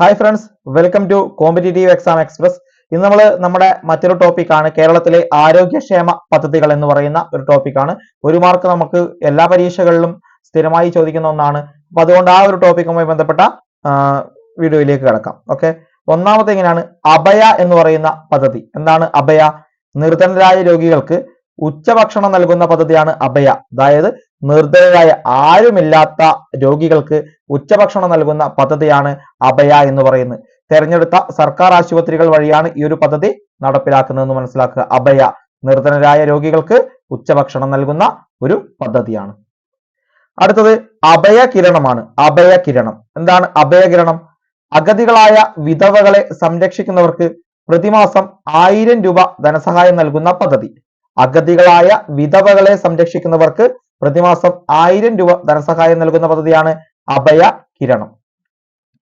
Hi friends welcome to competitive exam express ഇന്ന് നമ്മൾ നമ്മുടെ മറ്റൊരു ടോപ്പിക്കാണ് കേരളത്തിലെ ആരോഗ്യക്ഷേമ പദ്ധതികൾ എന്ന് പറയുന്ന ഒരു ടോപ്പിക്കാണ് ഒരു മാർക്ക് നമുക്ക് എല്ലാ പരീക്ഷകളിലും സ്ഥിരമായി ചോദിക്കുന്ന ഒന്നാണ്. അപ്പൊ അതുകൊണ്ട് ആ ഒരു ടോപ്പിക്കുമായി ബന്ധപ്പെട്ട വീഡിയോയിലേക്ക് കിടക്കാം. ഓക്കെ ഒന്നാമത്തെ എങ്ങനെയാണ്? അഭയ എന്ന് പറയുന്ന പദ്ധതി. എന്താണ് അഭയ? നിർധനരായ രോഗികൾക്ക് ഉച്ചഭക്ഷണം നൽകുന്ന പദ്ധതിയാണ് അഭയ. അതായത് നിർധനരായ ആരുമില്ലാത്ത രോഗികൾക്ക് ഉച്ചഭക്ഷണം നൽകുന്ന പദ്ധതിയാണ് അഭയ എന്ന് പറയുന്നത്. തെരഞ്ഞെടുത്ത സർക്കാർ ആശുപത്രികൾ വഴിയാണ് ഈ ഒരു പദ്ധതി നടപ്പിലാക്കുന്നതെന്ന് മനസ്സിലാക്കുക. അഭയ നിർദ്ധനരായ രോഗികൾക്ക് ഉച്ചഭക്ഷണം നൽകുന്ന ഒരു പദ്ധതിയാണ്. അടുത്തത് അഭയ കിരണമാണ്. അഭയ കിരണം. എന്താണ് അഭയ കിരണം? അഗതികളായ വിധവകളെ സംരക്ഷിക്കുന്നവർക്ക് പ്രതിമാസം ആയിരം രൂപ ധനസഹായം നൽകുന്ന പദ്ധതി. അഗതികളായ വിധവകളെ സംരക്ഷിക്കുന്നവർക്ക് പ്രതിമാസം ആയിരം രൂപ ധനസഹായം നൽകുന്ന പദ്ധതിയാണ് അഭയ കിരണം.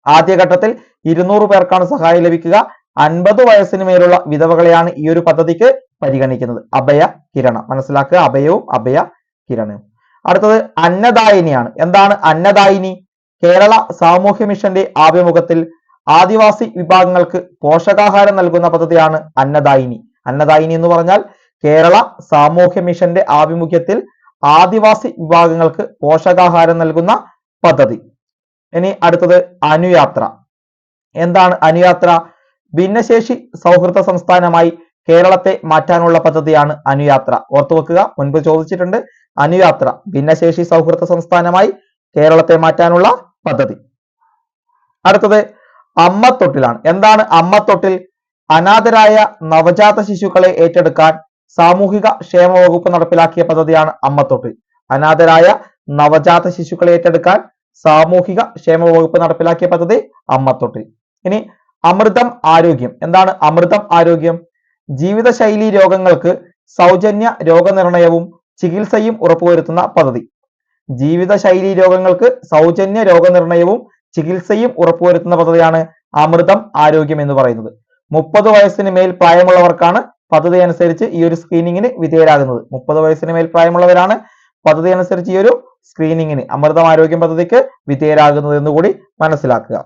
ആദ്യഘട്ടത്തിൽ ഇരുന്നൂറ് പേർക്കാണ് സഹായം ലഭിക്കുക. അൻപത് വയസ്സിന് മേലുള്ള വിധവകളെയാണ് ഈ ഒരു പദ്ധതിക്ക് പരിഗണിക്കുന്നത്. അഭയ കിരണം. മനസ്സിലാക്കുക. അഭയവും അഭയ കിരണവും. അടുത്തത് അന്നദായിനിയാണ്. എന്താണ് അന്നദായിനി? കേരള സാമൂഹ്യ മിഷന്റെ ആഭിമുഖ്യത്തിൽ ആദിവാസി വിഭാഗങ്ങൾക്ക് പോഷകാഹാരം നൽകുന്ന പദ്ധതിയാണ് അന്നദായിനി. അന്നദായിനി എന്ന് പറഞ്ഞാൽ കേരള സാമൂഹ്യ മിഷന്റെ ആഭിമുഖ്യത്തിൽ ആദിവാസി വിഭാഗങ്ങൾക്ക് പോഷകാഹാരം നൽകുന്ന പദ്ധതി. ഇനി അടുത്തത് അനുയാത്ര. എന്താണ് അനുയാത്ര? ഭിന്നശേഷി സൗഹൃദ സംസ്ഥാനമായി കേരളത്തെ മാറ്റാനുള്ള പദ്ധതിയാണ് അനുയാത്ര. ഓർത്തുവെക്കുക മുൻപ് ചോദിച്ചിട്ടുണ്ട് അനുയാത്ര ഭിന്നശേഷി സൗഹൃദ സംസ്ഥാനമായി കേരളത്തെ മാറ്റാനുള്ള പദ്ധതി. അടുത്തത് അമ്മത്തൊട്ടിലാണ്. എന്താണ് അമ്മത്തൊട്ടിൽ? അനാഥരായ നവജാത ശിശുക്കളെ ഏറ്റെടുക്കാൻ സാമൂഹിക ക്ഷേമ വകുപ്പ് നടപ്പിലാക്കിയ പദ്ധതിയാണ് അമ്മത്തൊട്ടിൽ അനാഥരായ നവജാത ശിശുക്കളെ ഏറ്റെടുക്കാൻ സാമൂഹിക ക്ഷേമ വകുപ്പ് നടപ്പിലാക്കിയ പദ്ധതി അമ്മത്തൊട്ടിൽ ഇനി അമൃതം ആരോഗ്യം. എന്താണ് അമൃതം ആരോഗ്യം? ജീവിതശൈലി രോഗങ്ങൾക്ക് സൗജന്യ രോഗനിർണയവും ചികിത്സയും ഉറപ്പുവരുത്തുന്ന പദ്ധതി. ജീവിതശൈലി രോഗങ്ങൾക്ക് സൗജന്യ രോഗനിർണയവും ചികിത്സയും ഉറപ്പുവരുത്തുന്ന പദ്ധതിയാണ് അമൃതം ആരോഗ്യം എന്ന് പറയുന്നത്. മുപ്പത് വയസ്സിന് മേൽ പ്രായമുള്ളവർക്കാണ് പദ്ധതി അനുസരിച്ച് ഈ ഒരു സ്ക്രീനിങ്ങിന് വിധേയരാകുന്നത്. മുപ്പത് വയസ്സിന് മേൽ പ്രായമുള്ളവരാണ് പദ്ധതി അനുസരിച്ച് ഈ ഒരു സ്ക്രീനിങ്ങിന് അമൃതം ആരോഗ്യം പദ്ധതിക്ക് വിധേയരാകുന്നത് എന്ന് കൂടി മനസ്സിലാക്കുക.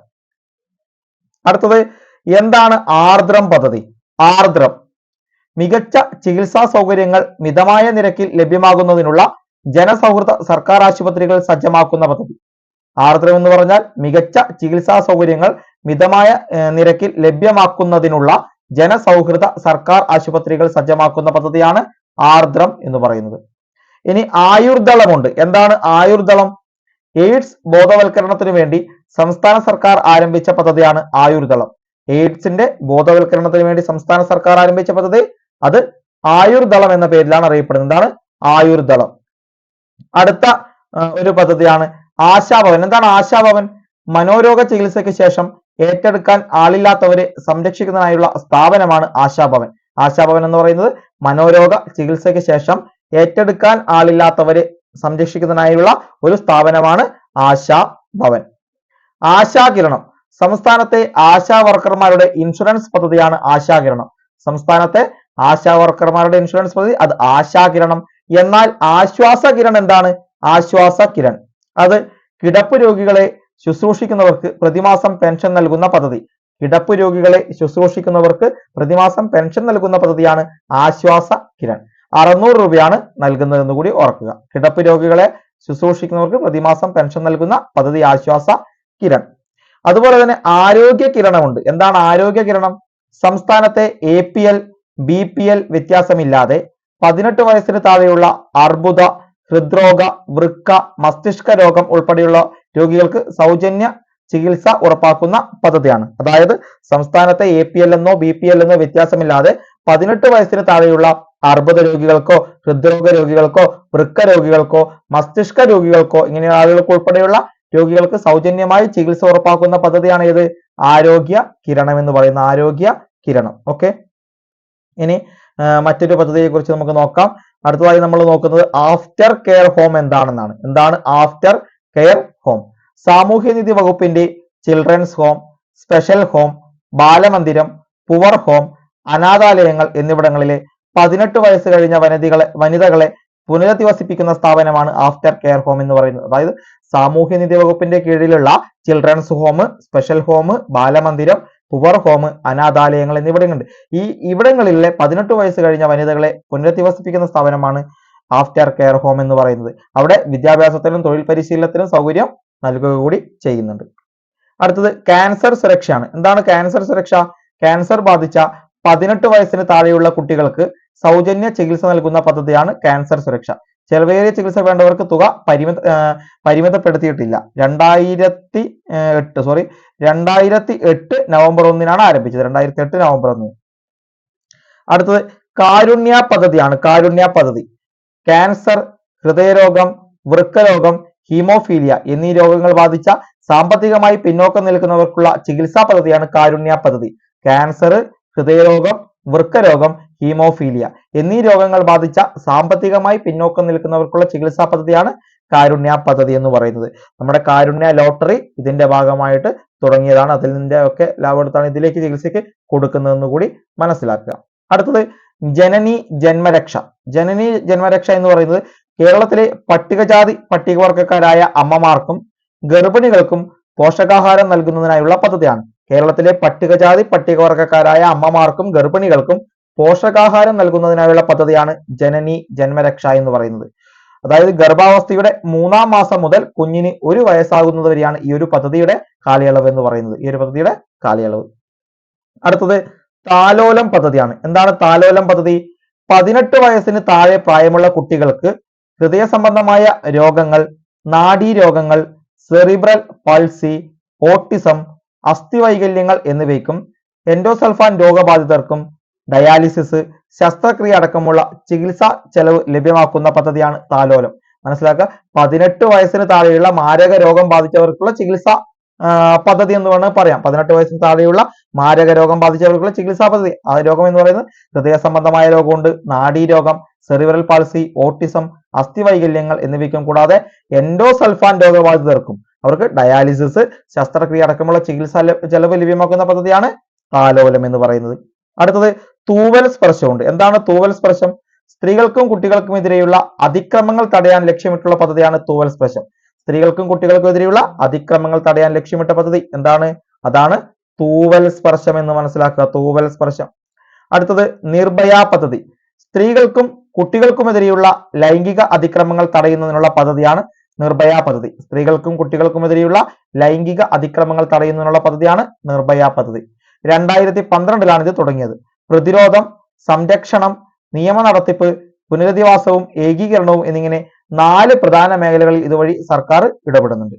അടുത്തത് എന്താണ് ആർദ്രം പദ്ധതി? ആർദ്രം മികച്ച ചികിത്സാ സൗകര്യങ്ങൾ മിതമായ നിരക്കിൽ ലഭ്യമാകുന്നതിനുള്ള ജനസൗഹൃദ സർക്കാർ ആശുപത്രികൾ സജ്ജമാക്കുന്ന പദ്ധതി. ആർദ്രം എന്ന് പറഞ്ഞാൽ മികച്ച ചികിത്സാ സൗകര്യങ്ങൾ മിതമായ നിരക്കിൽ ലഭ്യമാക്കുന്നതിനുള്ള ജനസൗഹൃദ സർക്കാർ ആശുപത്രികൾ സജ്ജമാക്കുന്ന പദ്ധതിയാണ് ആർദ്രം എന്ന് പറയുന്നത്. ഇനി ആയുർദളമുണ്ട്. എന്താണ് ആയുർദളം? എയ്ഡ്സ് ബോധവൽക്കരണത്തിന് വേണ്ടി സംസ്ഥാന സർക്കാർ ആരംഭിച്ച പദ്ധതിയാണ് ആയുർദളം. എയ്ഡ്സിന്റെ ബോധവൽക്കരണത്തിന് വേണ്ടി സംസ്ഥാന സർക്കാർ ആരംഭിച്ച പദ്ധതി അത് ആയുർദളം എന്ന പേരിലാണ് അറിയപ്പെടുന്നത്. എന്താണ്? ആയുർദളം. അടുത്ത ഒരു പദ്ധതിയാണ് ആശാഭവൻ. എന്താണ് ആശാഭവൻ? മനോരോഗ ചികിത്സയ്ക്ക് ശേഷം ഏറ്റെടുക്കാൻ ആളില്ലാത്തവരെ സംരക്ഷിക്കുന്നതിനായുള്ള സ്ഥാപനമാണ് ആശാഭവൻ. ആശാഭവൻ എന്ന് പറയുന്നത് മനോരോഗ ചികിത്സയ്ക്ക് ശേഷം ഏറ്റെടുക്കാൻ ആളില്ലാത്തവരെ സംരക്ഷിക്കുന്നതിനായുള്ള ഒരു സ്ഥാപനമാണ് ആശാഭവൻ. ആശാകിരണം. സംസ്ഥാനത്തെ ആശാ വർക്കർമാരുടെ ഇൻഷുറൻസ് പദ്ധതിയാണ് ആശാകിരണം. സംസ്ഥാനത്തെ ആശാ വർക്കർമാരുടെ ഇൻഷുറൻസ് പദ്ധതി അത് ആശാകിരണം. എന്നാൽ ആശ്വാസ കിരൺ എന്താണ്? ആശ്വാസ കിരൺ അത് കിടപ്പ് രോഗികളെ ശുശ്രൂഷിക്കുന്നവർക്ക് പ്രതിമാസം പെൻഷൻ നൽകുന്ന പദ്ധതി. കിടപ്പ് രോഗികളെ ശുശ്രൂഷിക്കുന്നവർക്ക് പ്രതിമാസം പെൻഷൻ നൽകുന്ന പദ്ധതിയാണ് ആശ്വാസ കിരൺ. അറുന്നൂറ് രൂപയാണ് നൽകുന്നതെന്ന് കൂടി ഓർക്കുക. കിടപ്പ് രോഗികളെ ശുശ്രൂഷിക്കുന്നവർക്ക് പ്രതിമാസം പെൻഷൻ നൽകുന്ന പദ്ധതി ആശ്വാസ കിരൺ. അതുപോലെ തന്നെ ആരോഗ്യ കിരണമുണ്ട്. എന്താണ് ആരോഗ്യ കിരണം? സംസ്ഥാനത്തെ A P L B P L വ്യത്യാസമില്ലാതെ പതിനെട്ട് വയസ്സിന് താഴെയുള്ള അർബുദ ഹൃദ്രോഗ വൃക്ക മസ്തിഷ്ക രോഗം ഉൾപ്പെടെയുള്ള രോഗികൾക്ക് സൗജന്യ ചികിത്സ ഉറപ്പാക്കുന്ന പദ്ധതിയാണ്. അതായത് സംസ്ഥാനത്തെ എ പി എൽ എന്നോ ബി പി എൽ എന്നോ വ്യത്യാസമില്ലാതെ പതിനെട്ട് വയസ്സിന് താഴെയുള്ള അർബുദ രോഗികൾക്കോ ഹൃദ്രോഗ രോഗികൾക്കോ വൃക്ക രോഗികൾക്കോ മസ്തിഷ്ക രോഗികൾക്കോ ഇങ്ങനെയുള്ള ആളുകൾക്ക് ഉൾപ്പെടെയുള്ള രോഗികൾക്ക് സൗജന്യമായി ചികിത്സ ഉറപ്പാക്കുന്ന പദ്ധതിയാണ് ഏത്? ആരോഗ്യ കിരണം എന്ന് പറയുന്ന ആരോഗ്യ കിരണം. ഓക്കെ? ഇനി മറ്റൊരു പദ്ധതിയെ കുറിച്ച് നമുക്ക് നോക്കാം. അടുത്തതായി നമ്മൾ നോക്കുന്നത് ആഫ്റ്റർ കെയർ ഹോം എന്താണെന്നാണ്. എന്താണ് ആഫ്റ്റർ കെയർ ഹോം സാമൂഹ്യനീതി വകുപ്പിന്റെ ചിൽഡ്രൻസ് ഹോം സ്പെഷ്യൽ ഹോം ബാലമന്ദിരം പുവർ ഹോം അനാഥാലയങ്ങൾ എന്നിവിടങ്ങളിലെ പതിനെട്ട് വയസ്സ് കഴിഞ്ഞ വനിതകളെ വനിതകളെ പുനരധിവസിപ്പിക്കുന്ന സ്ഥാപനമാണ് ആഫ്റ്റർ കെയർ ഹോം എന്ന് പറയുന്നത്. അതായത് സാമൂഹ്യനീതി വകുപ്പിന്റെ കീഴിലുള്ള ചിൽഡ്രൻസ് ഹോം സ്പെഷ്യൽ ഹോം ബാലമന്ദിരം പുവർ ഹോം അനാഥാലയങ്ങൾ എന്നിവിടങ്ങളുണ്ട്. ഈ ഇവിടങ്ങളിലെ പതിനെട്ട് വയസ്സ് കഴിഞ്ഞ വനിതകളെ പുനരധിവസിപ്പിക്കുന്ന സ്ഥാപനമാണ് ആഫ്റ്റർ കെയർ ഹോം എന്ന് പറയുന്നത്. അവിടെ വിദ്യാഭ്യാസത്തിനും തൊഴിൽ പരിശീലനത്തിനും സൗകര്യം നൽകുക കൂടി ചെയ്യുന്നുണ്ട്. അടുത്തത് ക്യാൻസർ സുരക്ഷയാണ്. എന്താണ് ക്യാൻസർ സുരക്ഷ? ക്യാൻസർ ബാധിച്ച പതിനെട്ട് വയസ്സിന് താഴെയുള്ള കുട്ടികൾക്ക് സൗജന്യ ചികിത്സ നൽകുന്ന പദ്ധതിയാണ് ക്യാൻസർ സുരക്ഷ. ചെലവേറിയ ചികിത്സ വേണ്ടവർക്ക് തുക പരിമിത പരിമിതപ്പെടുത്തിയിട്ടില്ല. രണ്ടായിരത്തി എട്ട് സോറി രണ്ടായിരത്തി എട്ട് നവംബർ ഒന്നിനാണ് ആരംഭിച്ചത്. രണ്ടായിരത്തി എട്ട് നവംബർ ഒന്നിന് അടുത്തത് കാരുണ്യ പദ്ധതിയാണ്. കാരുണ്യ പദ്ധതി. ക്യാൻസർ ഹൃദയരോഗം വൃക്കരോഗം ഹീമോഫീലിയ എന്നീ രോഗങ്ങൾ ബാധിച്ച സാമ്പത്തികമായി പിന്നോക്കം നിൽക്കുന്നവർക്കുള്ള ചികിത്സാ പദ്ധതിയാണ് കാരുണ്യ പദ്ധതി. ക്യാൻസർ ഹൃദയരോഗം വൃക്കരോഗം ഹീമോഫീലിയ എന്നീ രോഗങ്ങൾ ബാധിച്ച സാമ്പത്തികമായി പിന്നോക്കം നിൽക്കുന്നവർക്കുള്ള ചികിത്സാ പദ്ധതിയാണ് കാരുണ്യ പദ്ധതി എന്ന് പറയുന്നത്. നമ്മുടെ കാരുണ്യ ലോട്ടറി ഇതിന്റെ ഭാഗമായിട്ട് തുടങ്ങിയതാണ്. അതിൽ നിന്റെ ഒക്കെ ലാഭം എടുത്താണ് ഇതിലേക്ക് ചികിത്സയ്ക്ക് കൊടുക്കുന്നതെന്ന് കൂടി മനസ്സിലാക്കുക. അടുത്തത് ജനനി ജന്മരക്ഷ. ജനനി ജന്മരക്ഷ എന്ന് പറയുന്നത് കേരളത്തിലെ പട്ടികജാതി പട്ടികവർഗക്കാരായ അമ്മമാർക്കും ഗർഭിണികൾക്കും പോഷകാഹാരം നൽകുന്നതിനായുള്ള പദ്ധതിയാണ്. കേരളത്തിലെ പട്ടികജാതി പട്ടികവർഗക്കാരായ അമ്മമാർക്കും ഗർഭിണികൾക്കും പോഷകാഹാരം നൽകുന്നതിനായുള്ള പദ്ധതിയാണ് ജനനി ജന്മരക്ഷ എന്ന് പറയുന്നത്. അതായത് ഗർഭാവസ്ഥയുടെ മൂന്നാം മാസം മുതൽ കുഞ്ഞിന് ഒരു വയസ്സാകുന്നത് വരെയാണ് ഈ ഒരു പദ്ധതിയുടെ കാലയളവ് എന്ന് പറയുന്നത്. ഈ ഒരു പദ്ധതിയുടെ കാലയളവ്. അടുത്തത് താലോലം പദ്ധതിയാണ്. എന്താണ് താലോലം പദ്ധതി? പതിനെട്ട് വയസ്സിന് താഴെ പ്രായമുള്ള കുട്ടികൾക്ക് ഹൃദയ സംബന്ധമായ രോഗങ്ങൾ നാഡീ രോഗങ്ങൾ സെറിബ്രൽ പൾസി ഓട്ടിസം അസ്ഥിവൈകല്യങ്ങൾ എന്നിവയ്ക്കും എൻഡോസൾഫാൻ രോഗബാധിതർക്കും ഡയാലിസിസ് ശസ്ത്രക്രിയ അടക്കമുള്ള ചികിത്സാ ചെലവ് ലഭ്യമാക്കുന്ന പദ്ധതിയാണ് താലോലം. മനസ്സിലാക്കുക? പതിനെട്ട് വയസ്സിന് താഴെയുള്ള മാരക രോഗം ബാധിച്ചവർക്കുള്ള ചികിത്സാ പദ്ധതി എന്ന് വേണമെങ്കിൽ പറയാം. പതിനെട്ട് വയസ്സിന് താഴെയുള്ള മാരക രോഗം ബാധിച്ചവർക്കുള്ള ചികിത്സാ പദ്ധതി. ആ രോഗം എന്ന് പറയുന്നത് ഹൃദയ സംബന്ധമായ രോഗമുണ്ട് നാഡീ രോഗം സെറിബ്രൽ പാൾസി ഓട്ടിസം അസ്ഥിവൈകല്യങ്ങൾ എന്നിവയ്ക്കും കൂടാതെ എൻഡോസൾഫാൻ രോഗബാധിതർക്കും അവർക്ക് ഡയാലിസിസ് ശസ്ത്രക്രിയ അടക്കമുള്ള ചികിത്സാ ചെലവ് ലഭ്യമാക്കുന്ന പദ്ധതിയാണ് താലോലം എന്ന് പറയുന്നത്. അടുത്തത് തൂവൽ സ്പർശമുണ്ട്. എന്താണ് തൂവൽ സ്പർശം? സ്ത്രീകൾക്കും കുട്ടികൾക്കും എതിരെയുള്ള അതിക്രമങ്ങൾ തടയാൻ ലക്ഷ്യമിട്ടുള്ള പദ്ധതിയാണ് തൂവൽ സ്പർശം. സ്ത്രീകൾക്കും കുട്ടികൾക്കും എതിരെയുള്ള അതിക്രമങ്ങൾ തടയാൻ ലക്ഷ്യമിട്ട പദ്ധതി എന്താണ്? അതാണ് തൂവൽ സ്പർശം എന്ന് മനസ്സിലാക്കുക തൂവൽ സ്പർശം. അടുത്തത് നിർഭയ പദ്ധതി. സ്ത്രീകൾക്കും കുട്ടികൾക്കുമെതിരെയുള്ള ലൈംഗിക അതിക്രമങ്ങൾ തടയുന്നതിനുള്ള പദ്ധതിയാണ് നിർഭയ പദ്ധതി. സ്ത്രീകൾക്കും കുട്ടികൾക്കുമെതിരെയുള്ള ലൈംഗിക അതിക്രമങ്ങൾ തടയുന്നതിനുള്ള പദ്ധതിയാണ് നിർഭയ പദ്ധതി. രണ്ടായിരത്തി പന്ത്രണ്ടിലാണ് ഇത് തുടങ്ങിയത്. പ്രതിരോധം സംരക്ഷണം നിയമ നടത്തിപ്പ് പുനരധിവാസവും ഏകീകരണവും എന്നിങ്ങനെ നാല് പ്രധാന മേഖലകളിൽ ഇതുവഴി സർക്കാർ ഇടപെടുന്നുണ്ട്.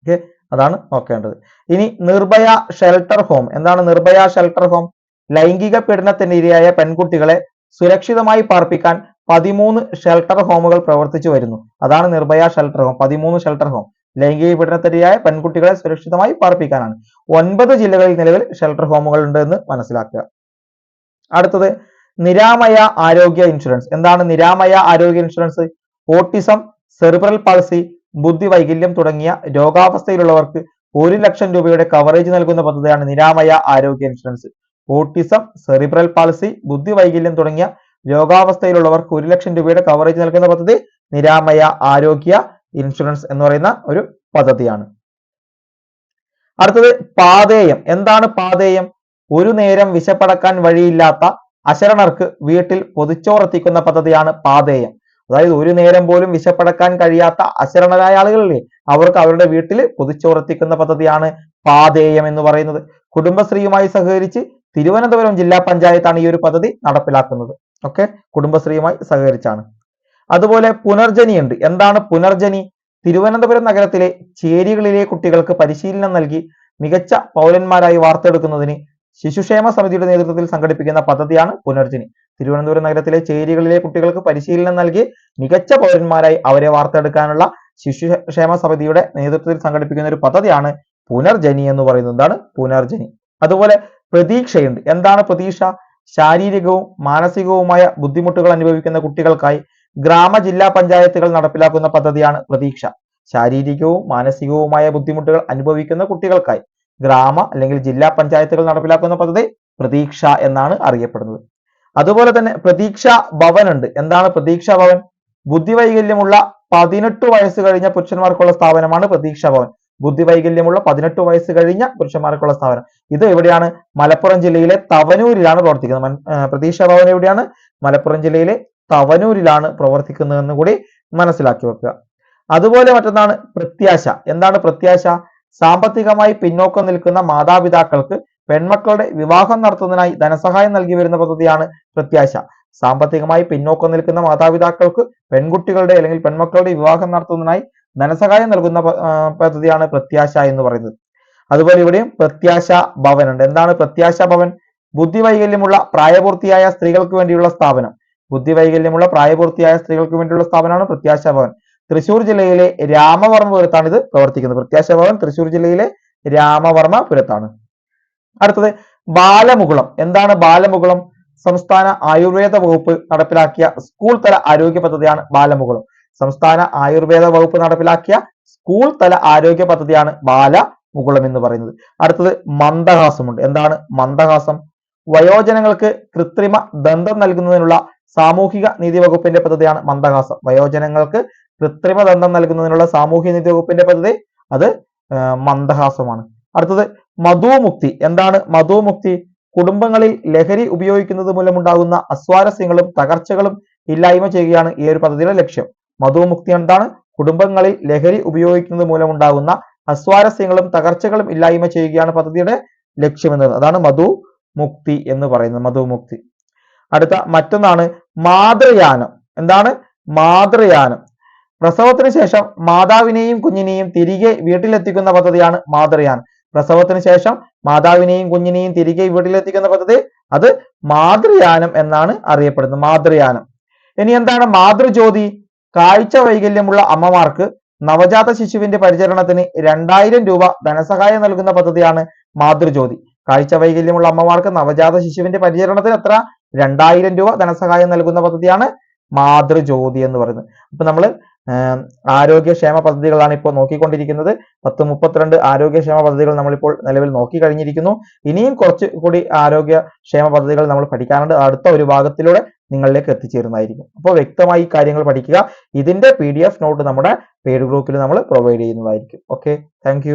ഓക്കെ അതാണ് നോക്കേണ്ടത്. ഇനി നിർഭയ ഷെൽട്ടർ ഹോം. എന്താണ് നിർഭയ ഷെൽട്ടർ ഹോം? ലൈംഗിക പീഡനത്തിന് ഇരയായ പെൺകുട്ടികളെ സുരക്ഷിതമായി പാർപ്പിക്കാൻ പതിമൂന്ന് ഷെൽട്ടർ ഹോമുകൾ പ്രവർത്തിച്ചു വരുന്നു. അതാണ് നിർഭയ ഷെൽട്ടർ ഹോം. പതിമൂന്ന് ഷെൽട്ടർ ഹോം. ലൈംഗിക പീഡനത്തിനിരയായ പെൺകുട്ടികളെ സുരക്ഷിതമായി പാർപ്പിക്കാനാണ്. ഒൻപത് ജില്ലകളിൽ നിലവിൽ ഷെൽട്ടർ ഹോമുകൾ ഉണ്ട് എന്ന് മനസ്സിലാക്കുക. അടുത്തത് നിരാമയ ആരോഗ്യ ഇൻഷുറൻസ് എന്താണ് നിരാമയ ആരോഗ്യ ഇൻഷുറൻസ് ഓട്ടിസം സെറിബ്രൽ പാൾസി ബുദ്ധി വൈകല്യം തുടങ്ങിയ രോഗാവസ്ഥയിലുള്ളവർക്ക് ഒരു ലക്ഷം രൂപയുടെ കവറേജ് നൽകുന്ന പദ്ധതിയാണ് നിരാമയ ആരോഗ്യ ഇൻഷുറൻസ് ഓട്ടിസം സെറിബ്രൽ പാൾസി ബുദ്ധി വൈകല്യം തുടങ്ങിയ രോഗാവസ്ഥയിലുള്ളവർക്ക് ഒരു ലക്ഷം രൂപയുടെ കവറേജ് നൽകുന്ന പദ്ധതി നിരാമയ ആരോഗ്യ ഇൻഷുറൻസ് എന്ന് പറയുന്ന ഒരു പദ്ധതിയാണ്. അടുത്തത് പാതേയം. എന്താണ് പാതേയം? ഒരു നേരം വിശപ്പടക്കാൻ വഴിയില്ലാത്ത അശരണർക്ക് വീട്ടിൽ പൊതിച്ചോറെത്തിക്കുന്ന പദ്ധതിയാണ് പാതേയം. അതായത് ഒരു നേരം പോലും വിശപ്പടക്കാൻ കഴിയാത്ത അശരണരായ ആളുകളില്ലേ അവർക്ക് അവരുടെ വീട്ടിൽ പൊതിച്ചോറെത്തിക്കുന്ന പദ്ധതിയാണ് പാതേയം എന്ന് പറയുന്നത്. കുടുംബശ്രീയുമായി സഹകരിച്ച് തിരുവനന്തപുരം ജില്ലാ പഞ്ചായത്താണ് ഈ ഒരു പദ്ധതി നടപ്പിലാക്കുന്നത്. ഓക്കെ? കുടുംബശ്രീയുമായി സഹകരിച്ചാണ്. അതുപോലെ പുനർജനി ഉണ്ട് എന്താണ് പുനർജനി? തിരുവനന്തപുരം നഗരത്തിലെ ചേരികളിലെ കുട്ടികൾക്ക് പരിശീലനം നൽകി മികച്ച പൗരന്മാരായി വാർത്തെടുക്കുന്നതിന് ശിശുക്ഷേമ സമിതിയുടെ നേതൃത്വത്തിൽ സംഘടിപ്പിക്കുന്ന പദ്ധതിയാണ് പുനർജനി തിരുവനന്തപുരം നഗരത്തിലെ ചേരികളിലെ കുട്ടികൾക്ക് പരിശീലനം നൽകി മികച്ച പൗരന്മാരായി അവരെ വാർത്തെടുക്കാനുള്ള ശിശുക്ഷേമ സമിതിയുടെ നേതൃത്വത്തിൽ സംഘടിപ്പിക്കുന്ന ഒരു പദ്ധതിയാണ് പുനർജനി എന്ന് പറയുന്നത്. എന്താണ് പുനർജനി അതുപോലെ പ്രതീക്ഷയുണ്ട്. എന്താണ് പ്രതീക്ഷ? ശാരീരികവും മാനസികവുമായ ബുദ്ധിമുട്ടുകൾ അനുഭവിക്കുന്ന കുട്ടികൾക്കായി ഗ്രാമ ജില്ലാ പഞ്ചായത്തുകൾ നടപ്പിലാക്കുന്ന പദ്ധതിയാണ് പ്രതീക്ഷ. ശാരീരികവും മാനസികവുമായ ബുദ്ധിമുട്ടുകൾ അനുഭവിക്കുന്ന കുട്ടികൾക്കായി ഗ്രാമ അല്ലെങ്കിൽ ജില്ലാ പഞ്ചായത്തുകൾ നടപ്പിലാക്കുന്ന പദ്ധതി പ്രതീക്ഷ എന്നാണ് അറിയപ്പെടുന്നത്. അതുപോലെ തന്നെ പ്രതീക്ഷ ഭവൻ ഉണ്ട്. എന്താണ് പ്രതീക്ഷ ഭവൻ? ബുദ്ധിവൈകല്യമുള്ള പതിനെട്ട് വയസ്സ് കഴിഞ്ഞ പുരുഷന്മാർക്കുള്ള സ്ഥാപനമാണ് പ്രതീക്ഷ ഭവൻ. ബുദ്ധിവൈകല്യമുള്ള പതിനെട്ട് വയസ്സ് കഴിഞ്ഞ പുരുഷന്മാർക്കുള്ള സ്ഥാപനം. ഇത് എവിടെയാണ്? മലപ്പുറം ജില്ലയിലെ തവനൂരിലാണ് പ്രവർത്തിക്കുന്നത്. പ്രതീക്ഷ ഭവൻ എവിടെയാണ്? മലപ്പുറം ജില്ലയിലെ തവനൂരിലാണ് പ്രവർത്തിക്കുന്നതെന്ന് കൂടി മനസ്സിലാക്കി വെക്കുക. അതുപോലെ മറ്റൊന്നാണ് പ്രത്യാശ. എന്താണ് പ്രത്യാശ? സാമ്പത്തികമായി പിന്നോക്കം നിൽക്കുന്ന മാതാപിതാക്കൾക്ക് പെൺമക്കളുടെ വിവാഹം നടത്തുന്നതിനായി ധനസഹായം നൽകി വരുന്ന പദ്ധതിയാണ് പ്രത്യാശ. സാമ്പത്തികമായി പിന്നോക്കം നിൽക്കുന്ന മാതാപിതാക്കൾക്ക് പെൺകുട്ടികളുടെ അല്ലെങ്കിൽ പെൺമക്കളുടെ വിവാഹം നടത്തുന്നതിനായി ധനസഹായം നൽകുന്ന പദ്ധതിയാണ് പ്രത്യാശ എന്ന് പറയുന്നത്. അതുപോലെ ഇവിടെയും പ്രത്യാശ ഭവൻ ഉണ്ട്. എന്താണ് പ്രത്യാശ ഭവൻ? ബുദ്ധിവൈകല്യമുള്ള പ്രായപൂർത്തിയായ സ്ത്രീകൾക്ക് വേണ്ടിയുള്ള സ്ഥാപനം. ബുദ്ധിവൈകല്യമുള്ള പ്രായപൂർത്തിയായ സ്ത്രീകൾക്ക് വേണ്ടിയുള്ള സ്ഥാപനമാണ് പ്രത്യാശ ഭവൻ. തൃശൂർ ജില്ലയിലെ രാമവർമ്മപുരത്താണ് ഇത് പ്രവർത്തിക്കുന്നത്. പ്രത്യാശ ഭവൻ തൃശൂർ ജില്ലയിലെ രാമവർമ്മപുരത്താണ് അടുത്തത് ബാലമുകുളം. എന്താണ് ബാലമുകുളം? സംസ്ഥാന ആയുർവേദ വകുപ്പ് നടപ്പിലാക്കിയ സ്കൂൾ തല ആരോഗ്യ പദ്ധതിയാണ് ബാലമുകുളം. സംസ്ഥാന ആയുർവേദ വകുപ്പ് നടപ്പിലാക്കിയ സ്കൂൾ തല ആരോഗ്യ പദ്ധതിയാണ് ബാലമുകുളം എന്ന് പറയുന്നത്. അടുത്തത് മന്ദഹാസമുണ്ട്. എന്താണ് മന്ദഹാസം? വയോജനങ്ങൾക്ക് കൃത്രിമ ദന്തം നൽകുന്നതിനുള്ള സാമൂഹിക നീതി വകുപ്പിന്റെ പദ്ധതിയാണ് മന്ദഹാസം. വയോജനങ്ങൾക്ക് കൃത്രിമ ദന്തം നൽകുന്നതിനുള്ള സാമൂഹ്യ നീതി വകുപ്പിന്റെ പദ്ധതി അത് മന്ദഹാസമാണ്. അടുത്തത് മധുമുക്തി. എന്താണ് മധുമുക്തി? കുടുംബങ്ങളിൽ ലഹരി ഉപയോഗിക്കുന്നത് മൂലമുണ്ടാകുന്ന അസ്വാരസ്യങ്ങളും തകർച്ചകളും ഇല്ലായ്മ ചെയ്യുകയാണ് ഈ ഒരു പദ്ധതിയുടെ ലക്ഷ്യം. മധുമുക്തി എന്താണ്? കുടുംബങ്ങളിൽ ലഹരി ഉപയോഗിക്കുന്നത് മൂലമുണ്ടാകുന്ന അസ്വാരസ്യങ്ങളും തകർച്ചകളും ഇല്ലായ്മ ചെയ്യുകയാണ് പദ്ധതിയുടെ ലക്ഷ്യമെന്നത് അതാണ് മധു മുക്തി എന്ന് പറയുന്നത് മധുമുക്തി. അടുത്ത മറ്റൊന്നാണ് മാതൃയാനം. എന്താണ്? മാതൃയാനം. പ്രസവത്തിന് ശേഷം മാതാവിനെയും കുഞ്ഞിനെയും തിരികെ വീട്ടിലെത്തിക്കുന്ന പദ്ധതിയാണ് മാതൃയാൻ. പ്രസവത്തിന് ശേഷം മാതാവിനെയും കുഞ്ഞിനെയും തിരികെ വീട്ടിലെത്തിക്കുന്ന പദ്ധതി അത് മാതൃയാനം എന്നാണ് അറിയപ്പെടുന്നത്. മാതൃയാനം. ഇനി എന്താണ് മാതൃജ്യോതി? കാഴ്ച വൈകല്യമുള്ള അമ്മമാർക്ക് നവജാത ശിശുവിന്റെ പരിചരണത്തിന് രണ്ടായിരം രൂപ ധനസഹായം നൽകുന്ന പദ്ധതിയാണ് മാതൃജ്യോതി. കാഴ്ച വൈകല്യമുള്ള അമ്മമാർക്ക് നവജാത ശിശുവിന്റെ പരിചരണത്തിന് എത്ര? രണ്ടായിരം രൂപ ധനസഹായം നൽകുന്ന പദ്ധതിയാണ് മാതൃജ്യോതി എന്ന് പറയുന്നത്. അപ്പൊ നമ്മൾ ആരോഗ്യക്ഷേമ പദ്ധതികളാണ് ഇപ്പോൾ നോക്കിക്കൊണ്ടിരിക്കുന്നത്. പത്ത് മുപ്പത്തിരണ്ട് ആരോഗ്യക്ഷേമ പദ്ധതികൾ നമ്മളിപ്പോൾ നിലവിൽ നോക്കി കഴിഞ്ഞിരിക്കുന്നു ഇനിയും കുറച്ച് കൂടി ആരോഗ്യക്ഷേമ പദ്ധതികൾ നമ്മൾ പഠിക്കാനുണ്ട്. അടുത്ത ഒരു ഭാഗത്തിലൂടെ നിങ്ങളിലേക്ക് എത്തിച്ചേരുന്നതായിരിക്കും. അപ്പോൾ വ്യക്തമായി കാര്യങ്ങൾ പഠിക്കുക. ഇതിന്റെ പി നോട്ട് നമ്മുടെ പേഡ് ഗ്രൂപ്പിൽ നമ്മൾ പ്രൊവൈഡ് ചെയ്യുന്നതായിരിക്കും. Okay thank